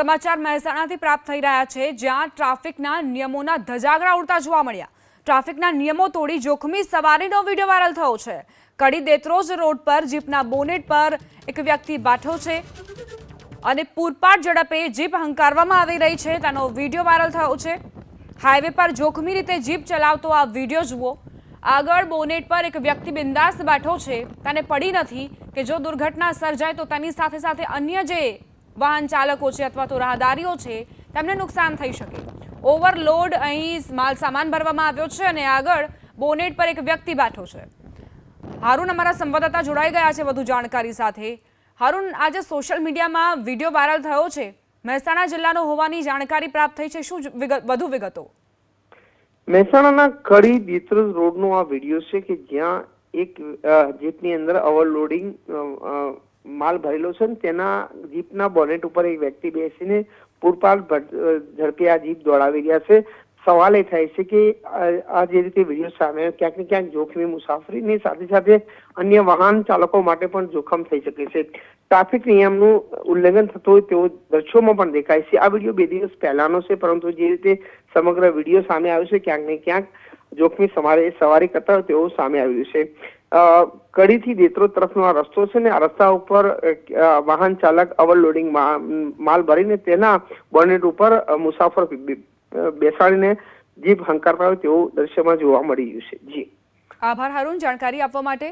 સમાચાર મહેસાણાથી પ્રાપ્ત થઈ રહ્યા છે, જ્યાં ટ્રાફિકના નિયમોના ધજાગરા ઉડતા જોવા મળ્યા. ટ્રાફિકના નિયમો તોડી જોખમી સવારીનો વીડિયો વાયરલ થયો છે. કડી દેત્રોજ રોડ પર જીપના બોનેટ પર એક વ્યક્તિ બાઠો છે અને પૂરપાટ ઝડપે જીપ હંકારવામાં આવી રહી છે. તેનો વીડિયો વાયરલ થયો છે. હાઈવે પર જોખમી રીતે જીપ ચલાવતો આ વીડિયો જુઓ. આગળ બોનેટ પર એક વ્યક્તિ બિંદાસ બેઠો છે. તેને પડી નથી કે જો દુર્ઘટના સર્જાય તો તેની સાથે સાથે અન્ય જે વાહન ચાલકો છે અથવા તો રાહદારીઓ છે, તેમને નુકસાન થઈ શકે. ઓવરલોડ અહીં માલ સામાન ભરવામાં આવ્યો છે અને આગળ બોનેટ પર એક વ્યક્તિ બેઠો છે. હારૂન અમારા સંવાદદાતા જોડાઈ ગયા છે વધુ જાણકારી સાથે. હારૂન, આજે સોશિયલ મીડિયામાં વીડિયો વાયરલ થયો છે. મહેસાણા જિલ્લાનો હોવાની જાણકારી પ્રાપ્ત થઈ છે. શું વધુ વિગતો? મહેસાણાના કડી દીત્રુજ રોડનો આ વીડિયો છે કે જ્યાં એક જીપની અંદર ઓવરલોડિંગ માલ ભરેલો છે તેના જીપના બોનેટ ઉપર એક વ્યક્તિ બેસીને પૂરપાટ ઝડપે આ જીપ દોડાવી રહ્યા છે. સવાલ એ થાય છે કે આ જે રીતે વીડિયો સામે ક્યાંક ને ક્યાંક જોખમી મુસાફરીની સાથે સાથે અન્ય વાહન ચાલકો માટે પણ જોખમ થઈ શકે છે. ટ્રાફિક નિયમનું ઉલ્લંઘન થતું હોય તેવો દ્રશ્યોમાં પણ દેખાય છે. આ વીડિયો બે દિવસ પહેલાનો છે, પરંતુ જે રીતે સમગ્ર વીડિયો સામે આવ્યો છે, ક્યાંક ને ક્યાંક જોખમી સવારે, સવારી કરતા હોય તેવું સામે આવ્યું છે. કડીથી દેત્રોદ તરફનો આ રસ્તો છે ને, આ રસ્તા ઉપર વાહન ચાલક ઓવરલોડિંગ માલ ભરીને તેના બોનેટ ઉપર મુસાફર બેસાડીને જીપ હંકારતા હોય તેવું દ્રશ્યમાં જોવા મળી રહ્યું છે. જી. આભાર, હારૂન. જાણકારી આપવા માટે.